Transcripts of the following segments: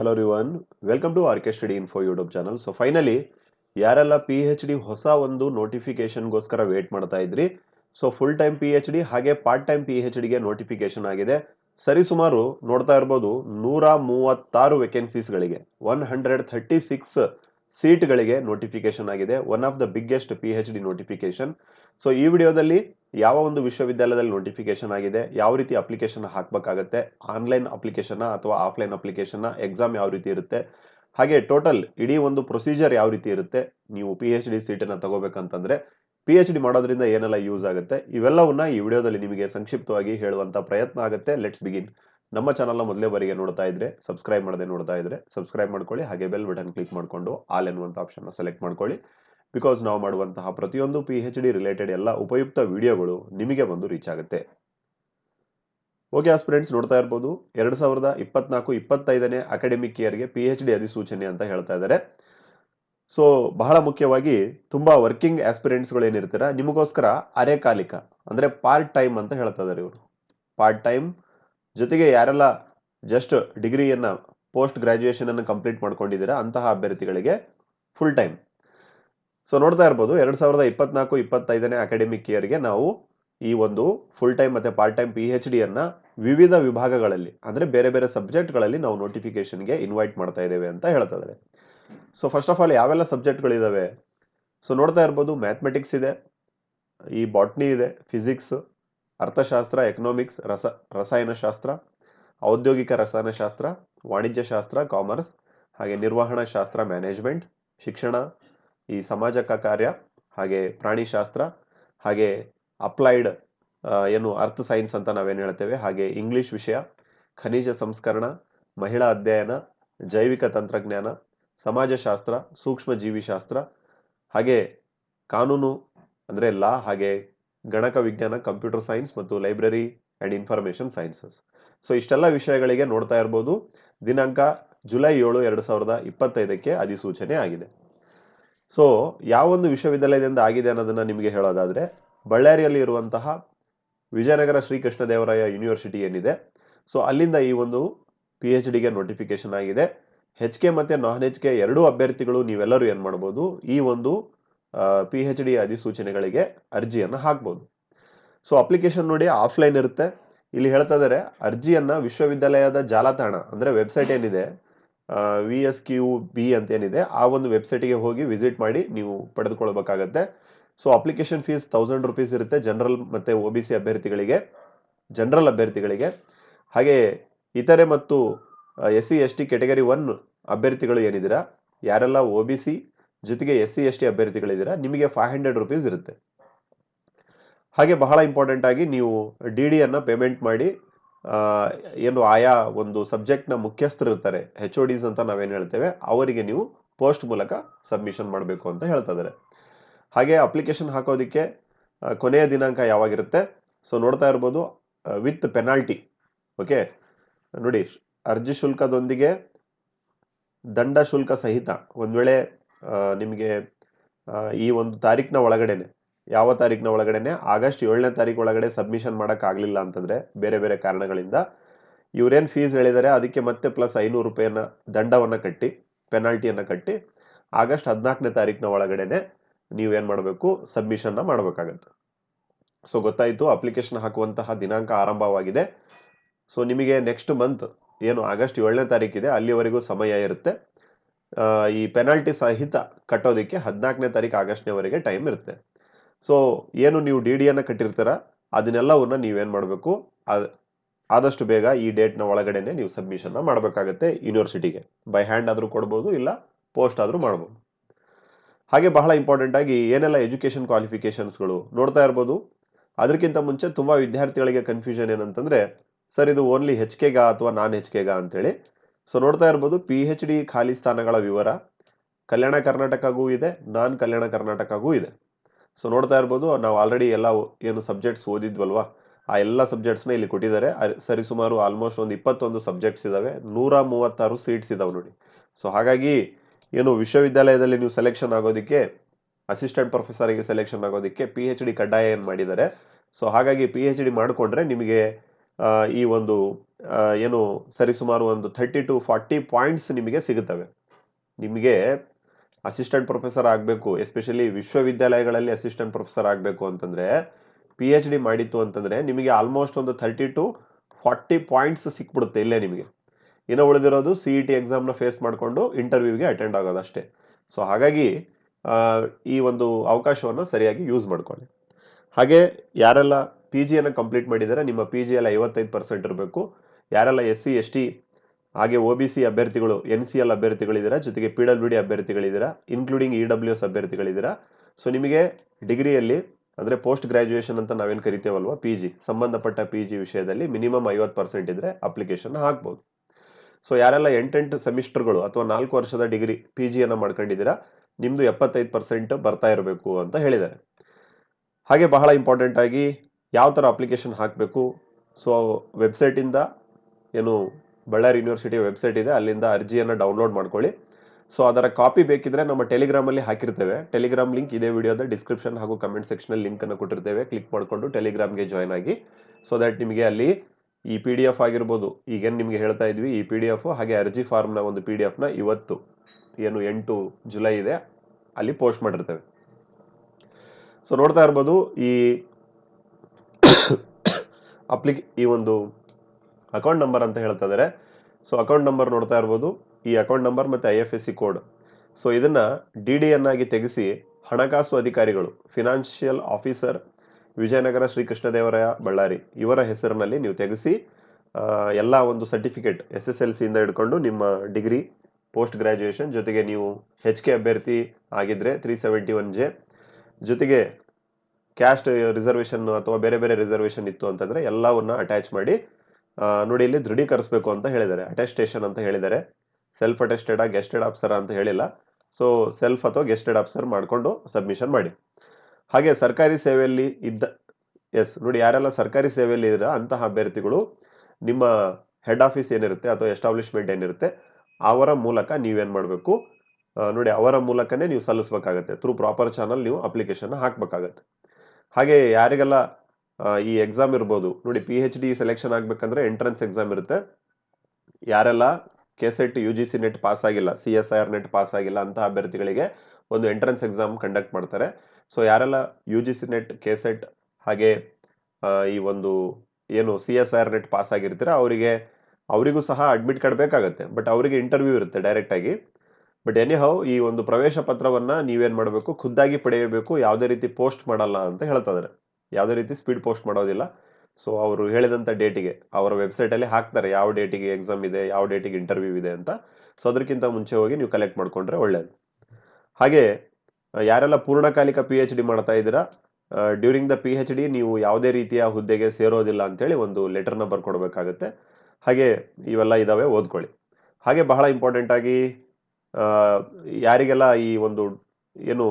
Hello everyone welcome to R K study info YouTube channel so finally ಯಾರೆಲ್ಲ P H D ಹೊಸ ಒಂದು ನೋಟಿಫಿಕೇಶನ್ಗೋಸ್ಕರ wait ಮಾಡ್ತಾ ಇದ್ರಿ? So full time P H D ಹಾಗೆ part time P H ಡಿಗೆ notification ಆಗಿದೆ. ಸರಿಸುಮಾರು ನೋಡ್ತಾ ಇರ್ಬೋದು ನೂರ ಮೂವತ್ತಾರು ವೇಕೆನ್ಸೀಸ್ಗಳಿಗೆ ಒನ್ ಹಂಡ್ರೆಡ್ ಥರ್ಟಿ ಸಿಕ್ಸ್ ಸೀಟ್ಗಳಿಗೆ ನೋಟಿಫಿಕೇಶನ್ ಆಗಿದೆ. One of the biggest P H D notification so ಈ ವಿಡಿಯೋದಲ್ಲಿ ಯಾವ ಒಂದು ವಿಶ್ವವಿದ್ಯಾಲಯದಲ್ಲಿ ನೋಟಿಫಿಕೇಶನ್ ಆಗಿದೆ, ಯಾವ ರೀತಿ ಅಪ್ಲಿಕೇಶನ್ ಹಾಕಬೇಕಾಗತ್ತೆ ಆನ್ಲೈನ್ ಅಪ್ಲಿಕೇಶನ್ ಅಥವಾ ಆಫ್ಲೈನ್ ಅಪ್ಲಿಕೇಶನ್ ಎಕ್ಸಾಮ್ ಯಾವ ರೀತಿ ಇರುತ್ತೆ, ಹಾಗೆ ಟೋಟಲ್ ಇಡೀ ಒಂದು ಪ್ರೊಸೀಜರ್ ಯಾವ ರೀತಿ ಇರುತ್ತೆ, ನೀವು ಪಿ ಎಚ್ ಡಿ ಸೀಟನ್ನು ತಗೋಬೇಕಂತಂದ್ರೆ ಪಿ ಎಚ್ ಡಿ ಮಾಡೋದ್ರಿಂದ ಏನೆಲ್ಲ ಯೂಸ್ ಆಗುತ್ತೆ, ಇವೆಲ್ಲವನ್ನ ಈ ವಿಡಿಯೋದಲ್ಲಿ ನಿಮಗೆ ಸಂಕ್ಷಿಪ್ತವಾಗಿ ಹೇಳುವಂತ ಪ್ರಯತ್ನ ಆಗುತ್ತೆ. ಲೆಟ್ಸ್ ಬಿಗಿನ್ ನಮ್ಮ ಚಾನಲ್ನ ಮೊದಲೇ ಬಾರಿಗೆ ನೋಡ್ತಾ ಇದ್ರೆ ಸಬ್ಸ್ಕ್ರೈಬ್ ಮಾಡದೆ ನೋಡ್ತಾ ಇದ್ರೆ ಸಬ್ಸ್ಕ್ರೈಬ್ ಮಾಡ್ಕೊಳ್ಳಿ, ಹಾಗೆ ಬೆಲ್ ಬಟನ್ ಕ್ಲಿಕ್ ಮಾಡಿಕೊಂಡು ಆಲ್ ಎನ್ನುವಂಥ ಆಪ್ಷನ್ ಸೆಲೆಕ್ಟ್ ಮಾಡ್ಕೊಳ್ಳಿ. ಬಿಕಾಸ್ ನಾವು ಮಾಡುವಂತಹ ಪ್ರತಿಯೊಂದು ಪಿ ಎಚ್ ಡಿ ರಿಲೇಟೆಡ್ ಎಲ್ಲ ಉಪಯುಕ್ತ ವಿಡಿಯೋಗಳು ನಿಮಗೆ ಬಂದು ರೀಚ್ ಆಗುತ್ತೆ. ಓಕೆ ಆಸ್ಪಿರೆಂಟ್ಸ್ ನೋಡ್ತಾ ಇರ್ಬೋದು, ಎರಡು ಸಾವಿರದ ಇಪ್ಪತ್ನಾಲ್ಕು, ಇಪ್ಪತ್ತೈದನೇ ಅಕಾಡೆಮಿಕ್ ಇಯರ್ಗೆ ಪಿ ಎಚ್ ಡಿ ಅಧಿಸೂಚನೆ ಅಂತ ಹೇಳ್ತಾ ಇದ್ದಾರೆ. ಸೊ ಬಹಳ ಮುಖ್ಯವಾಗಿ ತುಂಬಾ ವರ್ಕಿಂಗ್ ಆಸ್ಪಿರೆಂಟ್ಸ್ಗಳು ಏನಿರ್ತೀರ, ನಿಮಗೋಸ್ಕರ ಅರೆಕಾಲಿಕ, ಅಂದ್ರೆ ಪಾರ್ಟ್ ಟೈಮ್ ಅಂತ ಹೇಳ್ತಾ ಇದ್ದಾರೆ ಇವರು. ಪಾರ್ಟ್ ಟೈಮ್ ಜೊತೆಗೆ ಯಾರೆಲ್ಲ ಜಸ್ಟ್ ಡಿಗ್ರಿಯನ್ನು ಪೋಸ್ಟ್ ಗ್ರಾಜುಯೇಷನ್ ಅನ್ನು ಕಂಪ್ಲೀಟ್ ಮಾಡ್ಕೊಂಡಿದ್ದೀರಾ, ಅಂತಹ ಅಭ್ಯರ್ಥಿಗಳಿಗೆ ಫುಲ್ ಟೈಮ್ ಸೊ ನೋಡ್ತಾ ಇರ್ಬೋದು, ಎರಡ್ ಸಾವಿರದ ಇಪ್ಪತ್ನಾಲ್ಕು, ಇಪ್ಪತ್ತೈದನೇ ಅಕಾಡೆಮಿಕ್ ಇಯರ್ಗೆ ನಾವು ಈ ಒಂದು ಫುಲ್ ಟೈಮ್ ಮತ್ತೆ ಪಾರ್ಟ್ ಟೈಮ್ ಪಿ ಎಚ್ ಡಿಯನ್ನು ವಿವಿಧ ವಿಭಾಗಗಳಲ್ಲಿ, ಅಂದ್ರೆ ಬೇರೆ ಬೇರೆ ಸಬ್ಜೆಕ್ಟ್ಗಳಲ್ಲಿ ನಾವು ನೋಟಿಫಿಕೇಶನ್ಗೆ ಇನ್ವೈಟ್ ಮಾಡ್ತಾ ಇದ್ದೇವೆ ಅಂತ ಹೇಳ್ತಾ ಇದ್ದಾರೆ. ಸೊ ಫಸ್ಟ್ ಆಫ್ ಆಲ್ ಯಾವೆಲ್ಲ ಸಬ್ಜೆಕ್ಟ್ಗಳಿದಾವೆ ಸೊ ನೋಡ್ತಾ ಇರ್ಬೋದು ಮ್ಯಾಥಮೆಟಿಕ್ಸ್ ಇದೆ, ಈ ಬಾಟ್ನಿ ಇದೆ ಫಿಸಿಕ್ಸ್ ಅರ್ಥಶಾಸ್ತ್ರ ಎಕನಾಮಿಕ್ಸ್ ರಸ ರಸಾಯನಶಾಸ್ತ್ರ ಔದ್ಯೋಗಿಕ ರಸಾಯನಶಾಸ್ತ್ರ ವಾಣಿಜ್ಯ ಶಾಸ್ತ್ರ ಕಾಮರ್ಸ್ ಹಾಗೆ ನಿರ್ವಹಣಾ ಶಾಸ್ತ್ರ ಮ್ಯಾನೇಜ್ಮೆಂಟ್ ಶಿಕ್ಷಣ ಈ ಸಮಾಜಕ ಕಾರ್ಯ, ಹಾಗೆ ಪ್ರಾಣಿಶಾಸ್ತ್ರ, ಹಾಗೆ ಅಪ್ಲೈಡ್ ಏನು ಅರ್ಥ ಸೈನ್ಸ್ ಅಂತ ನಾವೇನು ಹೇಳ್ತೇವೆ, ಹಾಗೆ ಇಂಗ್ಲಿಷ್ ವಿಷಯ, ಖನಿಜ ಸಂಸ್ಕರಣ, ಮಹಿಳಾ ಅಧ್ಯಯನ, ಜೈವಿಕ ತಂತ್ರಜ್ಞಾನ, ಸಮಾಜಶಾಸ್ತ್ರ ಸೂಕ್ಷ್ಮ ಜೀವಿಶಾಸ್ತ್ರ ಹಾಗೆ ಕಾನೂನು ಅಂದರೆ ಲಾ, ಹಾಗೆ ಗಣಕ ವಿಜ್ಞಾನ, ಕಂಪ್ಯೂಟರ್ ಸೈನ್ಸ್ ಮತ್ತು library and information sciences. So, ಇಷ್ಟೆಲ್ಲ ವಿಷಯಗಳಿಗೆ ನೋಡ್ತಾ ಇರ್ಬೋದು. ದಿನಾಂಕ ಜುಲೈ ಏಳು, ಎರಡು ಸಾವಿರದ ಇಪ್ಪತ್ತೈದಕ್ಕೆ ಅಧಿಸೂಚನೆ ಆಗಿದೆ. ಸೊ ಯಾವೊಂದು ವಿಶ್ವವಿದ್ಯಾಲಯದಿಂದ ಆಗಿದೆ ಅನ್ನೋದನ್ನ ನಿಮಗೆ ಹೇಳೋದಾದ್ರೆ, ಬಳ್ಳಾರಿಯಲ್ಲಿ ಇರುವಂತಹ ವಿಜಯನಗರ ಶ್ರೀಕೃಷ್ಣ ದೇವರಾಯ ಯೂನಿವರ್ಸಿಟಿ ಏನಿದೆ. ಸೊ ಅಲ್ಲಿಂದ ಈ ಒಂದು ಪಿ ಎಚ್ ಡಿಗೆ ನೋಟಿಫಿಕೇಶನ್ ಆಗಿದೆ. ಹೆಚ್ ಕೆ ಮತ್ತೆ ನಾನ್ ಹೆಚ್ ಕೆ ಎರಡೂ ಅಭ್ಯರ್ಥಿಗಳು ನೀವೆಲ್ಲರೂ ಏನು ಮಾಡ್ಬೋದು, ಈ ಒಂದು ಪಿ ಎಚ್ ಡಿ ಅಧಿಸೂಚನೆಗಳಿಗೆ ಅರ್ಜಿಯನ್ನು ಹಾಕ್ಬೋದು. ಸೊ ಅಪ್ಲಿಕೇಶನ್ ನೋಡಿ ಆಫ್ಲೈನ್ ಇರುತ್ತೆ. ಇಲ್ಲಿ ಹೇಳ್ತಾ ಇದ್ದಾರೆ ಅರ್ಜಿಯನ್ನ ವಿಶ್ವವಿದ್ಯಾಲಯದ ಜಾಲತಾಣ, ಅಂದ್ರೆ ವೆಬ್ಸೈಟ್ ಏನಿದೆ ವಿ ಎಸ್ ಕ್ಯೂ ಬಿ ಅಂತ ಏನಿದೆ ಆ ಒಂದು ವೆಬ್ಸೈಟ್ಗೆ ಹೋಗಿ ವಿಸಿಟ್ ಮಾಡಿ ನೀವು ಪಡೆದುಕೊಳ್ಬೇಕಾಗತ್ತೆ. So application fees thousand rupees ಇರುತ್ತೆ ಜನರಲ್ ಮತ್ತೆ ಒ ಬಿ ಸಿ ಅಭ್ಯರ್ಥಿಗಳಿಗೆ ಜನರಲ್ ಅಭ್ಯರ್ಥಿಗಳಿಗೆ. ಹಾಗೆ ಇತರೆ ಮತ್ತು S C S T category one ಅಭ್ಯರ್ಥಿಗಳು ಏನಿದ್ದೀರಾ? ಯಾರೆಲ್ಲ ಒ ಬಿ ಸಿ ಜೊತೆಗೆ ಎಸ್ ಸಿ ಎಸ್ ಟಿ ಅಭ್ಯರ್ಥಿಗಳಿದ್ದೀರಾ? ನಿಮಗೆ ಫೈವ್ ಹಂಡ್ರೆಡ್ ರುಪೀಸ್ ಇರುತ್ತೆ. ಹಾಗೆ ಬಹಳ ಇಂಪಾರ್ಟೆಂಟ್ ಆಗಿ ನೀವು ಡಿ ಡಿಯನ್ನು ಪೇಮೆಂಟ್ ಮಾಡಿ ಏನು ಆಯಾ ಒಂದು ಸಬ್ಜೆಕ್ಟ್ನ ಮುಖ್ಯಸ್ಥರು ಇರ್ತಾರೆ ಹೆಚ್ ಒ ಡಿಸ್ ಅಂತ ನಾವೇನು ಹೇಳ್ತೇವೆ, ಅವರಿಗೆ ನೀವು ಪೋಸ್ಟ್ ಮೂಲಕ ಸಬ್ಮಿಷನ್ ಮಾಡಬೇಕು ಅಂತ ಹೇಳ್ತಾ ಇದ್ದಾರೆ. ಹಾಗೆ ಅಪ್ಲಿಕೇಶನ್ ಹಾಕೋದಕ್ಕೆ ಕೊನೆಯ ದಿನಾಂಕ ಯಾವಾಗಿರುತ್ತೆ? ಸೊ ನೋಡ್ತಾ ಇರ್ಬೋದು ವಿತ್ ಪೆನಾಲ್ಟಿ ಓಕೆ ನೋಡಿ, ಅರ್ಜಿ ಶುಲ್ಕದೊಂದಿಗೆ ದಂಡ ಶುಲ್ಕ ಸಹಿತ, ಒಂದು ವೇಳೆ ನಿಮಗೆ ಈ ಒಂದು ತಾರೀಕಿನ ಒಳಗಡೆನೆ ಯಾವ ತಾರೀಕಿನ ಒಳಗಡೆನೆ? ಆಗಸ್ಟ್ ಏಳನೇ ತಾರೀಕು ಒಳಗಡೆ ಸಬ್ಮಿಷನ್ ಮಾಡಕ್ ಅಂತಂದರೆ ಅಂತಂದ್ರೆ ಬೇರೆ ಬೇರೆ ಕಾರಣಗಳಿಂದ ಇವ್ರೇನ್ ಫೀಸ್ ಹೇಳಿದರೆ ಅದಕ್ಕೆ ಮತ್ತೆ ಪ್ಲಸ್ ಐನೂರು ರೂಪಾಯಿನ ದಂಡವನ್ನ ಕಟ್ಟಿ ಪೆನಾಲ್ಟಿಯನ್ನು ಕಟ್ಟಿ ಆಗಸ್ಟ್ ಹದಿನಾಲ್ಕನೇ ತಾರೀಕಿನ ಒಳಗಡೆನೆ ನೀವೇನು ಮಾಡಬೇಕು? ಸಬ್ಮಿಷನ್ನ ಮಾಡಬೇಕಾಗತ್ತೆ. ಸೊ ಗೊತ್ತಾಯ್ತು ಅಪ್ಲಿಕೇಶನ್ ಹಾಕುವಂತಹ ದಿನಾಂಕ ಆರಂಭವಾಗಿದೆ. ಸೊ ನಿಮಗೆ ನೆಕ್ಸ್ಟ್ ಮಂತ್ ಏನು ಆಗಸ್ಟ್ ಏಳನೇ ತಾರೀಕಿದೆ ಅಲ್ಲಿವರೆಗೂ ಸಮಯ ಇರುತ್ತೆ. ಈ ಪೆನಾಲ್ಟಿ ಸಹಿತ ಕಟ್ಟೋದಕ್ಕೆ ಹದಿನಾಲ್ಕನೇ ತಾರೀಕು ಆಗಸ್ಟ್ನೇವರೆಗೆ ಟೈಮ್ ಇರುತ್ತೆ. ಸೊ ಏನು ನೀವು ಡಿ ಡಿಯನ್ನು ಕಟ್ಟಿರ್ತೀರ ಅದನ್ನೆಲ್ಲವನ್ನ ನೀವೇನು ಮಾಡಬೇಕು? ಆದಷ್ಟು ಬೇಗ ಈ ಡೇಟ್ನ ಒಳಗಡೆನೆ ನೀವು ಸಬ್ಮಿಷನ್ನ ಮಾಡಬೇಕಾಗತ್ತೆ ಯೂನಿವರ್ಸಿಟಿಗೆ ಬೈ ಹ್ಯಾಂಡ್ ಆದರೂ ಕೊಡ್ಬೋದು, ಇಲ್ಲ ಪೋಸ್ಟ್ ಆದರೂ ಮಾಡ್ಬೋದು. ಹಾಗೆ ಬಹಳ ಇಂಪಾರ್ಟೆಂಟ್ ಆಗಿ ಏನೆಲ್ಲ ಎಜುಕೇಷನ್ ಕ್ವಾಲಿಫಿಕೇಷನ್ಸ್ಗಳು ನೋಡ್ತಾ ಇರ್ಬೋದು. ಅದಕ್ಕಿಂತ ಮುಂಚೆ ತುಂಬ ವಿದ್ಯಾರ್ಥಿಗಳಿಗೆ ಕನ್ಫ್ಯೂಷನ್ ಏನಂತಂದರೆ, ಸರ್, ಇದು ಓನ್ಲಿ ಹೆಚ್ ಕೆಗಾ ಅಥವಾ ನಾನ್ ಹೆಚ್ ಕೆಗಾ ಅಂತೇಳಿ? ಸೊ ನೋಡ್ತಾ ಇರ್ಬೋದು ಪಿ ಎಚ್ ಡಿ ಖಾಲಿ ಸ್ಥಾನಗಳ ವಿವರ. ಕಲ್ಯಾಣ ಕರ್ನಾಟಕಗೂ ಇದೆ, ನಾನ್ ಕಲ್ಯಾಣ ಕರ್ನಾಟಕಗೂ ಇದೆ. ಸೊ ನೋಡ್ತಾ ಇರ್ಬೋದು, ನಾವು ಆಲ್ರೆಡಿ ಎಲ್ಲ ಏನು ಸಬ್ಜೆಕ್ಟ್ಸ್ ಓದಿದ್ವಲ್ವಾ? ಆ ಎಲ್ಲ ಸಬ್ಜೆಕ್ಟ್ಸ್ನ ಇಲ್ಲಿ ಕೊಟ್ಟಿದ್ದಾರೆ. ಸರಿಸುಮಾರು ಆಲ್ಮೋಸ್ಟ್ ಒಂದು ಇಪ್ಪತ್ತೊಂದು ಸಬ್ಜೆಕ್ಟ್ಸ್ ಇದ್ದಾವೆ ನೂರ ಮೂವತ್ತಾರು ಸೀಟ್ಸ್ ಇದಾವೆ ನೋಡಿ. ಸೊ ಹಾಗಾಗಿ ಏನು ವಿಶ್ವವಿದ್ಯಾಲಯದಲ್ಲಿ ನೀವು ಸೆಲೆಕ್ಷನ್ ಆಗೋದಕ್ಕೆ ಅಸಿಸ್ಟೆಂಟ್ ಪ್ರೊಫೆಸರ್ಗೆ ಸೆಲೆಕ್ಷನ್ ಆಗೋದಕ್ಕೆ ಪಿ ಎಚ್ ಡಿ ಕಡ್ಡಾಯ ಏನು ಮಾಡಿದ್ದಾರೆ? ಸೊ ಹಾಗಾಗಿ ಪಿ ಎಚ್ ಡಿ ಮಾಡಿಕೊಂಡ್ರೆ ನಿಮಗೆ ಈ ಒಂದು ಏನು ಸರಿಸುಮಾರು ಒಂದು ಥರ್ಟಿ ಟು ಫಾರ್ಟಿ ಪಾಯಿಂಟ್ಸ್ ನಿಮಗೆ ಸಿಗುತ್ತವೆ. ನಿಮಗೆ ಅಸಿಸ್ಟೆಂಟ್ ಪ್ರೊಫೆಸರ್ ಆಗಬೇಕು ಎಸ್ಪೆಷಲಿ ವಿಶ್ವವಿದ್ಯಾಲಯಗಳಲ್ಲಿ ಅಸಿಸ್ಟೆಂಟ್ ಪ್ರೊಫೆಸರ್ ಆಗಬೇಕು ಅಂತಂದರೆ ಪಿ ಎಚ್ ಡಿ ಮಾಡಿತ್ತು ಅಂತಂದರೆ ನಿಮಗೆ ಆಲ್ಮೋಸ್ಟ್ ಒಂದು ಥರ್ಟಿ ಟು ಫಾರ್ಟಿ ಪಾಯಿಂಟ್ಸ್ ಸಿಕ್ಬಿಡುತ್ತೆ ಇಲ್ಲೇ ನಿಮಗೆ. ಇನ್ನು ಉಳಿದಿರೋದು ಸಿ ಇ ಟಿ ಎಕ್ಸಾಮ್ನ ಫೇಸ್ ಮಾಡಿಕೊಂಡು ಇಂಟರ್ವ್ಯೂಗೆ ಅಟೆಂಡ್ ಆಗೋದು ಅಷ್ಟೇ ಸೊ ಹಾಗಾಗಿ ಈ ಒಂದು ಅವಕಾಶವನ್ನು ಸರಿಯಾಗಿ ಯೂಸ್ ಮಾಡ್ಕೊಳ್ಳಿ. ಹಾಗೆ, ಯಾರೆಲ್ಲ ಪಿ ಜಿಯನ್ನು ಕಂಪ್ಲೀಟ್ ಮಾಡಿದರೆ, ನಿಮ್ಮ ಪಿ ಜಿಯಲ್ಲಿ ಐವತ್ತೈದು ಪರ್ಸೆಂಟ್ ಇರಬೇಕು. ಯಾರೆಲ್ಲ ಎಸ್ ಸಿ ಎಸ್ ಟಿ ಹಾಗೆ ಒ ಬಿ ಸಿ ಅಭ್ಯರ್ಥಿಗಳು ಎನ್ ಸಿ ಎಲ್ ಅಭ್ಯರ್ಥಿಗಳಿದ್ದೀರಾ, ಜೊತೆಗೆ ಪಿ ಡಬ್ಲ್ಯೂ ಡಿ ಅಭ್ಯರ್ಥಿಗಳಿದ್ದೀರಾ ಇನ್ಕ್ಲೂಡಿಂಗ್ ಇ ಡಬ್ಲ್ಯೂ ಎಸ್ ಅಭ್ಯರ್ಥಿಗಳಿದ್ದೀರಾ? ಸೊ ನಿಮಗೆ ಡಿಗ್ರಿಯಲ್ಲಿ, ಅಂದರೆ ಪೋಸ್ಟ್ ಗ್ರಾಜುಯೇಷನ್ ಅಂತ ನಾವೇನು ಕರಿತೇವಲ್ವಾ? ಪಿ ಜಿ ಸಂಬಂಧಪಟ್ಟ ಪಿ ಜಿ ವಿಷಯದಲ್ಲಿ ಮಿನಿಮಮ್ ಐವತ್ತು ಪರ್ಸೆಂಟ್ ಇದ್ದರೆ ಅಪ್ಲಿಕೇಶನ್ ಹಾಕ್ಬೋದು. ಸೊ ಯಾರೆಲ್ಲ ಎಂಟೆಂಟು ಸೆಮಿಸ್ಟರ್ಗಳು ಅಥವಾ ನಾಲ್ಕು ವರ್ಷದ ಡಿಗ್ರಿ ಪಿ ಜಿಯನ್ನು ಮಾಡ್ಕೊಂಡಿದ್ದೀರಾ ನಿಮ್ಮದು ಎಪ್ಪತ್ತೈದು ಪರ್ಸೆಂಟ್ ಬರ್ತಾ ಇರಬೇಕು ಅಂತ ಹೇಳಿದ್ದಾರೆ. ಹಾಗೆ ಬಹಳ ಇಂಪಾರ್ಟೆಂಟ್ ಆಗಿ ಯಾವ ಥರ ಅಪ್ಲಿಕೇಶನ್ ಹಾಕಬೇಕು? ಸೊ ವೆಬ್ಸೈಟಿಂದ ಏನು ಬಳ್ಳಾರಿ ಯೂನಿವರ್ಸಿಟಿ ವೆಬ್ಸೈಟ್ ಇದೆ, ಅಲ್ಲಿಂದ ಅರ್ಜಿಯನ್ನು ಡೌನ್ಲೋಡ್ ಮಾಡ್ಕೊಳ್ಳಿ. ಸೊ ಅದರ ಕಾಪಿ ಬೇಕಿದ್ರೆ ನಮ್ಮ ಟೆಲಿಗ್ರಾಮಲ್ಲಿ ಹಾಕಿರ್ತೇವೆ. ಟೆಲಿಗ್ರಾಮ್ ಲಿಂಕ್ ಇದೇ ವಿಡಿಯೋದ ಡಿಸ್ಕ್ರಿಪ್ಷನ್ ಹಾಗೂ ಕಮೆಂಟ್ ಸೆಕ್ಷನಲ್ಲಿ ಲಿಂಕನ್ನು ಕೊಟ್ಟಿರ್ತೇವೆ. ಕ್ಲಿಕ್ ಮಾಡಿಕೊಂಡು ಟೆಲಿಗ್ರಾಮ್ಗೆ ಜಾಯ್ನ್ ಆಗಿ. ಸೊ ದ್ಯಾಟ್ ನಿಮಗೆ ಅಲ್ಲಿ ಈ ಪಿ ಡಿ ಎಫ್ ಆಗಿರ್ಬೋದು, ಈಗೇನು ನಿಮಗೆ ಹೇಳ್ತಾ ಇದ್ವಿ, ಈ ಪಿ ಡಿ ಎಫ್ ಹಾಗೆ ಅರ್ಜಿ ಫಾರ್ಮ್ನ ಒಂದು ಪಿ ಡಿ ಎಫ್ನ ಇವತ್ತು ಏನು ಎಂಟು ಜುಲೈ ಇದೆ, ಅಲ್ಲಿ ಪೋಸ್ಟ್ ಮಾಡಿರ್ತೇವೆ. ಸೊ ನೋಡ್ತಾ ಇರ್ಬೋದು ಈ ಅಪ್ಲಿಕ್ ಈ ಒಂದು ಅಕೌಂಟ್ ನಂಬರ್ ಅಂತ ಹೇಳ್ತಾ ಇದ್ದಾರೆ ಸೊ ಅಕೌಂಟ್ ನಂಬರ್ ನೋಡ್ತಾ ಇರ್ಬೋದು. ಈ ಅಕೌಂಟ್ ನಂಬರ್ ಮತ್ತು I F S C code so ಇದನ್ನ ಡಿ ಡಿ ಆಗಿ ತೆಗೆಸಿ ಹಣಕಾಸು ಅಧಿಕಾರಿಗಳು ಫಿನಾನ್ಷಿಯಲ್ ಆಫೀಸರ್ ವಿಜಯನಗರ ಶ್ರೀಕೃಷ್ಣದೇವರಾಯ ಬಳ್ಳಾರಿ ಇವರ ಹೆಸರಿನಲ್ಲಿ ನೀವು ತೆಗೆಸಿ ಎಲ್ಲ ಒಂದು ಸರ್ಟಿಫಿಕೇಟ್ ಎಸ್ ಎಸ್ ಎಲ್ ಸಿಯಿಂದ ಹಿಡ್ಕೊಂಡು ನಿಮ್ಮ ಡಿಗ್ರಿ ಪೋಸ್ಟ್ ಗ್ರ್ಯಾಜುಯೇಷನ್ ಜೊತೆಗೆ ನೀವು ಹೆಚ್ ಕೆ ಅಭ್ಯರ್ಥಿ ಆಗಿದ್ರೆ ತ್ರೀ ಸೆವೆಂಟಿ ಒನ್ ಜೆ ಜೊತೆಗೆ ಕ್ಯಾಸ್ಟ್ ರಿಸರ್ವೇಷನ್ ಅಥವಾ ಬೇರೆ ಬೇರೆ ರಿಸರ್ವೇಷನ್ ಇತ್ತು ಅಂತಂದ್ರೆ ಎಲ್ಲವನ್ನ ಅಟ್ಯಾಚ್ ಮಾಡಿ ನೋಡಿ, ಇಲ್ಲಿ ದೃಢೀಕರಿಸಬೇಕು ಅಂತ ಹೇಳಿದ್ದಾರೆ. ಅಟೆಸ್ಟೇಷನ್ ಅಂತ ಹೇಳಿದ್ದಾರೆ. ಸೆಲ್ಫ್ ಅಟೆಸ್ಟೆಡ್ ಗೆಸ್ಟೆಡ್ ಆಫ್ಸರ್ ಅಂತ ಹೇಳಿಲ್ಲ. ಸೊ ಸೆಲ್ಫ್ ಅಥವಾ ಗೆಸ್ಟೆಡ್ ಆಫ್ಸರ್ ಮಾಡಿಕೊಂಡು ಸಬ್ಮಿಷನ್ ಮಾಡಿ. ಹಾಗೆ ಸರ್ಕಾರಿ ಸೇವೆಯಲ್ಲಿ ಇದ್ದ ಎಸ್ ನೋಡಿ, ಯಾರೆಲ್ಲ ಸರ್ಕಾರಿ ಸೇವೆಯಲ್ಲಿ ಇದ್ರ ಅಂತಹ ಅಭ್ಯರ್ಥಿಗಳು ನಿಮ್ಮ ಹೆಡ್ ಆಫೀಸ್ ಏನಿರುತ್ತೆ ಅಥವಾ ಎಸ್ಟಾಬ್ಲಿಷ್ಮೆಂಟ್ ಏನಿರುತ್ತೆ, ಅವರ ಮೂಲಕ ನೀವೇನು ಮಾಡಬೇಕು? ನೋಡಿ, ಅವರ ಮೂಲಕನೇ ನೀವು ಸಲ್ಲಿಸಬೇಕಾಗತ್ತೆ. ಥ್ರೂ ಪ್ರಾಪರ್ ಚಾನಲ್ ನೀವು ಅಪ್ಲಿಕೇಶನ್ ಹಾಕಬೇಕಾಗತ್ತೆ. ಹಾಗೆ ಯಾರಿಗೆಲ್ಲ ಈ ಎಕ್ಸಾಮ್ ಇರ್ಬೋದು. ನೋಡಿ ಪಿ ಎಚ್ ಡಿ ಸೆಲೆಕ್ಷನ್ ಆಗಬೇಕಂದ್ರೆ ಎಂಟ್ರೆನ್ಸ್ ಎಕ್ಸಾಮ್ ಇರುತ್ತೆ. ಯಾರೆಲ್ಲ K SET U G C NET pass ಆಗಿಲ್ಲ C S I R NET pass ಆಗಿಲ್ಲ ಅಂತಹ ಅಭ್ಯರ್ಥಿಗಳಿಗೆ ಒಂದು ಎಂಟ್ರೆನ್ಸ್ ಎಕ್ಸಾಮ್ ಕಂಡಕ್ಟ್ ಮಾಡ್ತಾರೆ. ಸೊ ಯಾರೆಲ್ಲ U G C NET K SET ಹಾಗೆ ಈ ಒಂದು ಏನು C S I R NET pass ಆಗಿರ್ತೀರ, ಅವರಿಗೆ, ಅವರಿಗೂ ಸಹ ಅಡ್ಮಿಟ್ ಕಾರ್ಡ್ ಬೇಕಾಗುತ್ತೆ. ಬಟ್ ಅವರಿಗೆ ಇಂಟರ್ವ್ಯೂ ಇರುತ್ತೆ ಡೈರೆಕ್ಟ್ ಆಗಿ. ಬಟ್ ಎನಿ ಹೌ ಈ ಒಂದು ಪ್ರವೇಶ ಪತ್ರವನ್ನ ನೀವೇನು ಮಾಡಬೇಕು, ಖುದ್ದಾಗಿ ಪಡೆಯಬೇಕು, ಯಾವುದೇ ರೀತಿ ಪೋಸ್ಟ್ ಮಾಡಲ್ಲ ಅಂತ ಹೇಳ್ತಾ ಯಾವುದೇ ರೀತಿ ಸ್ಪೀಡ್ ಪೋಸ್ಟ್ ಮಾಡೋದಿಲ್ಲ. ಸೊ ಅವರು ಹೇಳಿದಂಥ ಡೇಟಿಗೆ ಅವರ ವೆಬ್ಸೈಟಲ್ಲಿ ಹಾಕ್ತಾರೆ, ಯಾವ ಡೇಟಿಗೆ ಎಕ್ಸಾಮ್ ಇದೆ, ಯಾವ ಡೇಟಿಗೆ ಇಂಟರ್ವ್ಯೂ ಇದೆ ಅಂತ. ಸೊ ಅದಕ್ಕಿಂತ ಮುಂಚೆ ಹೋಗಿ ನೀವು ಕಲೆಕ್ಟ್ ಮಾಡಿಕೊಂಡ್ರೆ ಒಳ್ಳೇದು. ಹಾಗೆ ಯಾರೆಲ್ಲ ಪೂರ್ಣಕಾಲಿಕ ಪಿ ಎಚ್ ಡಿ ಮಾಡ್ತಾ ಇದ್ದೀರಾ during the P H D ನೀವು ಯಾವುದೇ ರೀತಿಯ ಹುದ್ದೆಗೆ ಸೇರೋದಿಲ್ಲ ಅಂತೇಳಿ ಒಂದು ಲೆಟರ್ನ ಬರ್ಕೊಡ್ಬೇಕಾಗತ್ತೆ ಹಾಗೆ, ಇವೆಲ್ಲ ಇದಾವೆ, ಓದ್ಕೊಳ್ಳಿ. ಹಾಗೆ ಬಹಳ ಇಂಪಾರ್ಟೆಂಟ್ ಆಗಿ ಯಾರಿಗೆಲ್ಲ ಈ ಒಂದು ಏನು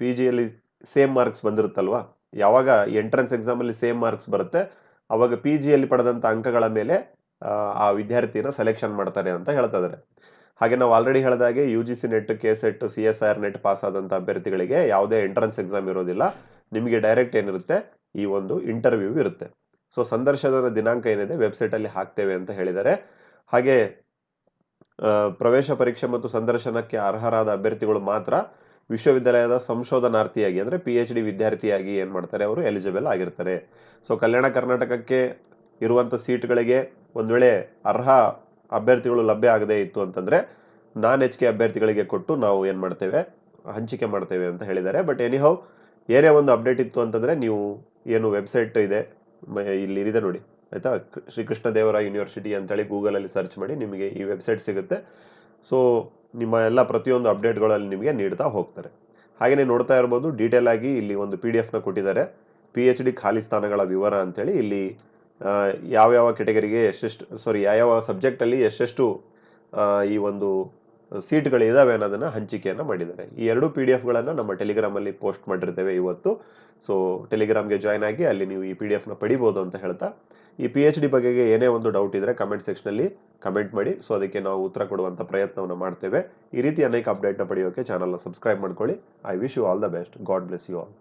ಪಿ ಜಿಯಲ್ಲಿ ಸೇಮ್ ಮಾರ್ಕ್ಸ್ ಬಂದಿರುತ್ತಲ್ವಾ ಯಾವಾಗ ಎಂಟ್ರೆನ್ಸ್ ಎಕ್ಸಾಮಲ್ಲಿ ಸೇಮ್ ಮಾರ್ಕ್ಸ್ ಬರುತ್ತೆ ಅವಾಗ ಪಿ ಜಿಯಲ್ಲಿ ಪಡೆದಂಥ ಅಂಕಗಳ ಮೇಲೆ ಆ, ವಿದ್ಯಾರ್ಥಿನ ಸೆಲೆಕ್ಷನ್ ಮಾಡ್ತಾರೆ ಅಂತ ಹೇಳ್ತಾ ಇದ್ದಾರೆ ಹಾಗೆ ನಾವು ಆಲ್ರೆಡಿ ಹೇಳಿದಾಗೆ U G C NET K SET C S R NET pass ಆದಂಥ ಅಭ್ಯರ್ಥಿಗಳಿಗೆ ಯಾವುದೇ ಎಂಟ್ರೆನ್ಸ್ ಎಕ್ಸಾಮ್ ಇರೋದಿಲ್ಲ. ನಿಮಗೆ ಡೈರೆಕ್ಟ್ ಏನಿರುತ್ತೆ ಈ ಒಂದು ಇಂಟರ್ವ್ಯೂ ಇರುತ್ತೆ. ಸೊ ಸಂದರ್ಶನದ ದಿನಾಂಕ ಏನಿದೆ ವೆಬ್ಸೈಟಲ್ಲಿ ಹಾಕ್ತೇವೆ ಅಂತ ಹೇಳಿದ್ದಾರೆ. ಹಾಗೆ ಪ್ರವೇಶ ಪರೀಕ್ಷೆ ಮತ್ತು ಸಂದರ್ಶನಕ್ಕೆ ಅರ್ಹರಾದ ಅಭ್ಯರ್ಥಿಗಳು ಮಾತ್ರ ವಿಶ್ವವಿದ್ಯಾಲಯದ ಸಂಶೋಧನಾರ್ಥಿಯಾಗಿ, ಅಂದರೆ ಪಿ ಎಚ್ ಡಿ ವಿದ್ಯಾರ್ಥಿಯಾಗಿ ಏನು ಮಾಡ್ತಾರೆ ಅವರು? ಎಲಿಜಿಬಲ್ ಆಗಿರ್ತಾರೆ. ಸೊ ಕಲ್ಯಾಣ ಕರ್ನಾಟಕಕ್ಕೆ ಇರುವಂಥ ಸೀಟ್ಗಳಿಗೆ ಒಂದು ವೇಳೆ ಅರ್ಹ ಅಭ್ಯರ್ಥಿಗಳು ಲಭ್ಯ ಆಗದೇ ಇತ್ತು ಅಂತಂದರೆ, ನಾನ್ ಎಚ್ ಕೆ ಅಭ್ಯರ್ಥಿಗಳಿಗೆ ಕೊಟ್ಟು ನಾವು ಏನು ಮಾಡ್ತೇವೆ? ಹಂಚಿಕೆ ಮಾಡ್ತೇವೆ ಅಂತ ಹೇಳಿದ್ದಾರೆ. ಬಟ್ ಎನಿಹೌ ಏನೇ ಒಂದು ಅಪ್ಡೇಟ್ ಇತ್ತು ಅಂತಂದರೆ ನೀವು ಏನು ವೆಬ್ಸೈಟ್ ಇದೆ ಇಲ್ಲಿ ಇದೆ ನೋಡಿ. ಆಯಿತಾ? ಶ್ರೀಕೃಷ್ಣ ದೇವರ ಯೂನಿವರ್ಸಿಟಿ ಅಂತೇಳಿ ಗೂಗಲಲ್ಲಿ ಸರ್ಚ್ ಮಾಡಿ ನಿಮಗೆ ಈ ವೆಬ್ಸೈಟ್ ಸಿಗುತ್ತೆ. ಸೊ ನಿಮ್ಮ ಎಲ್ಲ ಪ್ರತಿಯೊಂದು ಅಪ್ಡೇಟ್ಗಳಲ್ಲಿ ನಿಮಗೆ ನೀಡ್ತಾ ಹೋಗ್ತಾರೆ. ಹಾಗೆಯೇ ನೋಡ್ತಾ ಇರ್ಬೋದು ಡೀಟೇಲ್ ಆಗಿ ಇಲ್ಲಿ ಒಂದು ಪಿ ಡಿ ಎಫ್ನ ಕೊಟ್ಟಿದ್ದಾರೆ. ಪಿ ಎಚ್ ಡಿ ಖಾಲಿ ಸ್ಥಾನಗಳ ವಿವರ ಅಂತೇಳಿ ಇಲ್ಲಿ ಯಾವ್ಯಾವ ಕೆಟಗರಿಗೆ ಎಷ್ಟೆಷ್ಟು ಸಾರಿ ಯಾವ್ಯಾವ ಸಬ್ಜೆಕ್ಟಲ್ಲಿ ಎಷ್ಟೆಷ್ಟು ಈ ಒಂದು ಸೀಟ್ಗಳಿದ್ದಾವೆ ಅನ್ನೋದನ್ನ ಹಂಚಿಕೆಯನ್ನು ಮಾಡಿದ್ದಾರೆ. ಈ ಎರಡು ಪಿ ಡಿ ಎಫ್ಗಳನ್ನು ನಮ್ಮ ಟೆಲಿಗ್ರಾಮಲ್ಲಿ ಪೋಸ್ಟ್ ಮಾಡಿರ್ತೇವೆ ಇವತ್ತು. ಸೊ ಟೆಲಿಗ್ರಾಮ್ಗೆ ಜಾಯ್ನ್ ಆಗಿ ಅಲ್ಲಿ ನೀವು ಈ ಪಿ ಡಿ ಎಫ್ನ ಪಡಿಬೋದು ಅಂತ ಹೇಳ್ತಾ ಈ ಪಿ ಎಚ್ ಡಿ ಬಗೆಗೆ ಏನೇ ಒಂದು ಡೌಟ್ ಇದ್ರೆ ಕಮೆಂಟ್ ಸೆಕ್ಷನಲ್ಲಿ ಕಮೆಂಟ್ ಮಾಡಿ. ಸೊ ಅದಕ್ಕೆ ನಾವು ಉತ್ತರ ಕೊಡುವಂಥ ಪ್ರಯತ್ನವನ್ನು ಮಾಡ್ತೇವೆ. ಈ ರೀತಿ ಅನೇಕ ಅಪ್ಡೇಟ್ನ ಪಡೆಯೋಕೆ ಚಾನಲ್ನ ಸಬ್ಸ್ಕ್ರೈಬ್ ಮಾಡ್ಕೊಳ್ಳಿ. I wish you all the best God bless you all